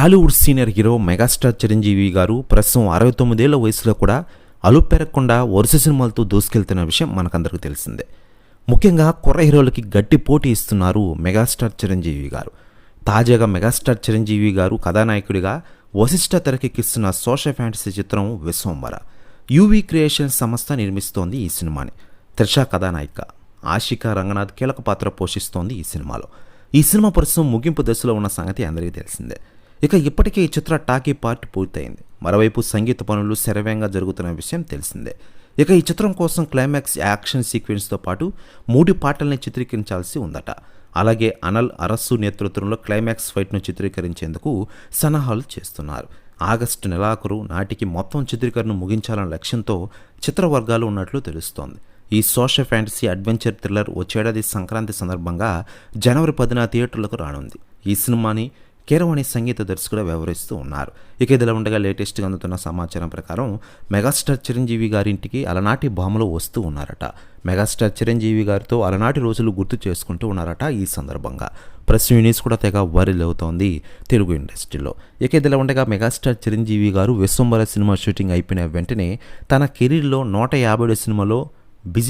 Tollywood senior hero megastar Chiranjeevi గారు ప్రస్తుతం అరవై తొమ్మిదేళ్ళ వయసులో కూడా అలుపెరగకుండా వరుస సినిమాలతో దూసుకెళ్తున్న విషయం మనకందరికీ తెలిసిందే. ముఖ్యంగా కుర్ర హీరోలకి గట్టి పోటీ ఇస్తున్నారు మెగాస్టార్ చిరంజీవి గారు. తాజాగా మెగాస్టార్ చిరంజీవి గారు కథానాయకుడిగా వశిష్ఠ తెరకెక్కిస్తున్న సోషల్ ఫ్యాంటసీ చిత్రం విశ్వంబర యూవీ క్రియేషన్ సంస్థ నిర్మిస్తోంది ఈ సినిమాని. త్రిష కథానాయిక ఆషికా రంగనాథ్ కీలక పాత్ర పోషిస్తోంది ఈ సినిమాలో. ఈ సినిమా ప్రస్తుతం ముగింపు దశలో ఉన్న సంగతి అందరికీ తెలిసిందే. ఇక ఇప్పటికే ఈ చిత్ర టాకీ పార్ట్ పూర్తయింది. మరోవైపు సంగీత పనులు శరవేగంగా జరుగుతున్న విషయం తెలిసిందే. ఇక ఈ చిత్రం కోసం క్లైమాక్స్ యాక్షన్ సీక్వెన్స్తో పాటు మూడు పాటల్ని చిత్రీకరించాల్సి ఉందట. అలాగే అనల్ అరస్సు నేతృత్వంలో క్లైమాక్స్ ఫైట్ను చిత్రీకరించేందుకు సన్నాహాలు చేస్తున్నారు. ఆగస్టు నెలాఖరు నాటికి మొత్తం చిత్రీకరణ ముగించాలన్న లక్ష్యంతో చిత్రవర్గాలు ఉన్నట్లు తెలుస్తోంది. ఈ సోషల్ ఫ్యాంటసీ అడ్వెంచర్ థ్రిల్లర్ వచ్చేడాది సంక్రాంతి సందర్భంగా జనవరి పదిన థియేటర్లకు రానుంది. ఈ సినిమాని కీరవాణి సంగీత దర్శకుడు వ్యవహరిస్తూ ఉన్నారు. ఇక ఇదిలా ఉండగా లేటెస్ట్గా అందుతున్న సమాచారం ప్రకారం మెగాస్టార్ చిరంజీవి గారింటికి అలనాటి భామలో వస్తూ ఉన్నారట. మెగాస్టార్ చిరంజీవి గారితో అలనాటి రోజులు గుర్తు చేసుకుంటూ ఉన్నారట ఈ సందర్భంగా. ప్రెస్ యూనిస్ కూడా తెగ వైరల్ అవుతోంది తెలుగు ఇండస్ట్రీలో. ఇక ఇదిలా ఉండగా మెగాస్టార్ చిరంజీవి గారు విశ్వంబర సినిమా షూటింగ్ అయిపోయిన వెంటనే తన కెరీర్లో నూట యాభై సినిమాలో బిజీ